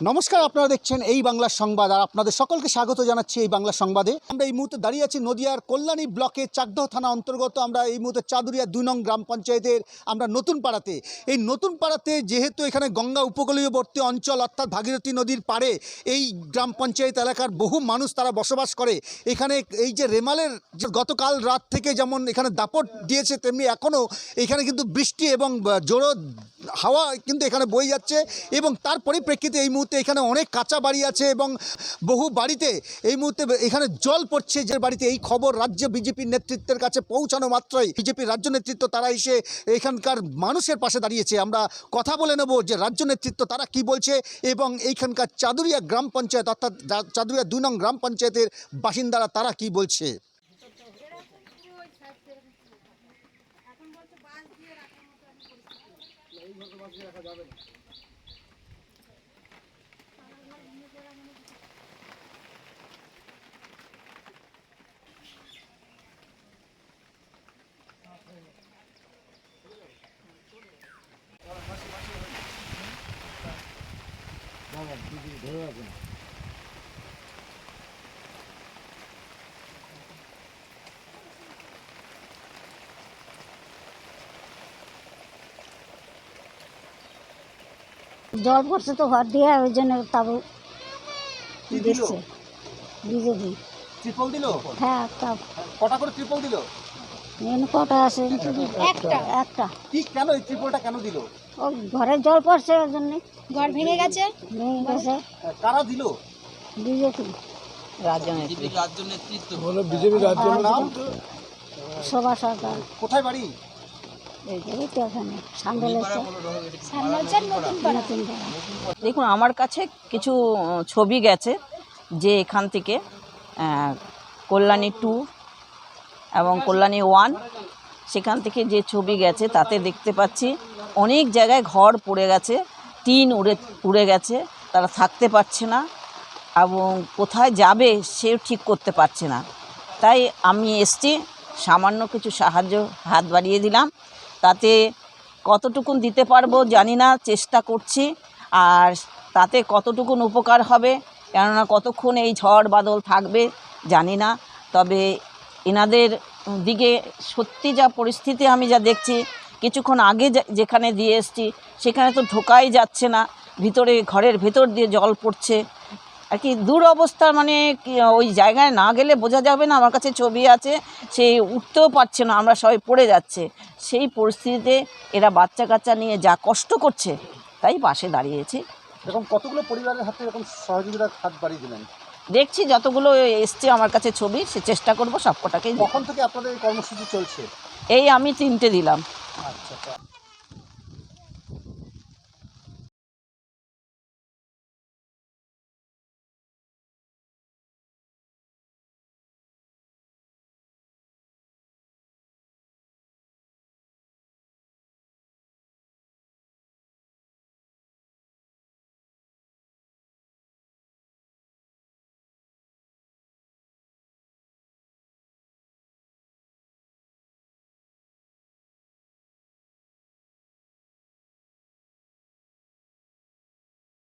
নমস্কার, আপনারা দেখছেন এই বাংলার সংবাদ, আর আপনাদের সকলকে স্বাগত জানাচ্ছি এই বাংলার সংবাদে। আমরা এই মুহূর্তে দাঁড়িয়ে আছি নদিয়ার কল্যাণী ব্লকের চাকদহ থানা অন্তর্গত। আমরা এই মুহূর্তে চাদুরিয়া দুই নং গ্রাম পঞ্চায়েতের আমরা নতুন পাড়াতে। এই নতুন পাড়াতে যেহেতু এখানে গঙ্গা উপকূলীয়বর্তী অঞ্চল, অর্থাৎ ভাগীরথী নদীর পাড়ে এই গ্রাম পঞ্চায়েত এলাকার বহু মানুষ তারা বসবাস করে। এখানে এই যে রেমালের গতকাল রাত থেকে যেমন এখানে দাপট দিয়েছে, তেমনি এখনও এখানে কিন্তু বৃষ্টি এবং জোরো হাওয়া কিন্তু এখানে বয়ে যাচ্ছে এবং তার পরিপ্রেক্ষিতে এই মুহূর্তে এখানে অনেক কাঁচা বাড়ি আছে এবং বহু বাড়িতে এই মুহূর্তে এখানে জল পড়ছে যে বাড়িতে এই খবর রাজ্য বিজেপির নেতৃত্বের কাছে পৌঁছানো মাত্রই। বিজেপির রাজ্য নেতৃত্ব তারা এসে এখানকার মানুষের পাশে দাঁড়িয়েছে। আমরা কথা বলে নেব যে রাজ্য নেতৃত্ব তারা কি বলছে এবং এইখানকার চাদুরিয়া গ্রাম পঞ্চায়েত অর্থাৎ চাদুরিয়া দুই নং গ্রাম পঞ্চায়েতের বাসিন্দারা তারা কি বলছে? বাবা দিদি ধরে রাখুন জল পড়ছে তো ঘর দিয়ে ওই জন্য তাবু দিচ্ছে। বিজেপি ত্রিপল দিল? হ্যাঁ একটা। কটা করে ত্রিপল দিল? এনে কটা আছে? একটা। একটা। কি কেন এই ত্রিপলটা কেন দিল? ও ঘরে জল পড়ছে ওই জন্য। ঘর ভেঙে গেছে? ভেঙে গেছে। কারা দিল? বিজেপি আপনার নাম শোভা সরকার। কোথায় বাড়ি? দেখুন আমার কাছে কিছু ছবি গেছে যে এখান থেকে কল্যাণী টু এবং কল্যাণী ওয়ান সেখান থেকে যে ছবি গেছে তাতে দেখতে পাচ্ছি অনেক জায়গায় ঘর পড়ে গেছে টিন উড়ে উড়ে গেছে তারা থাকতে পারছে না এবং কোথায় যাবে সেও ঠিক করতে পারছে না। তাই আমি এসছি সামান্য কিছু সাহায্য হাত বাড়িয়ে দিলাম। তাতে কতটুকুন দিতে পারব জানি না, চেষ্টা করছি। আর তাতে কতটুকুন উপকার হবে, কেননা কতক্ষণ এই ঝড় বাদল থাকবে জানি না। তবে এনাদের দিকে সত্যি যা পরিস্থিতি আমি যা দেখছি, কিছুক্ষণ আগে যেখানে দিয়ে এসছি, সেখানে তো ঢোকাই যাচ্ছে না। ভিতরে, ঘরের ভেতর দিয়ে জল পড়ছে। আর কি দূর অবস্থা মানে ওই জায়গায় না গেলে বোঝা যাবে না আমার কাছে ছবি আছে সে উঠতেও পারছে না আমরা সবাই পড়ে যাচ্ছে। সেই পরিস্থিতিতে এরা বাচ্চা কাচ্চা নিয়ে যা কষ্ট করছে তাই পাশে দাঁড়িয়েছি। এরকম কতগুলো পরিবারের হাতে এরকম সহযোগিতার হাত বাড়িয়ে দিলেন? দেখছি যতগুলো এসছে আমার কাছে ছবি সে চেষ্টা করব সবকটাকেই কখন থেকে আপনাদের এই কর্মসূচি চলছে? এই আমি তিনটে দিলাম। আচ্ছা আচ্ছা।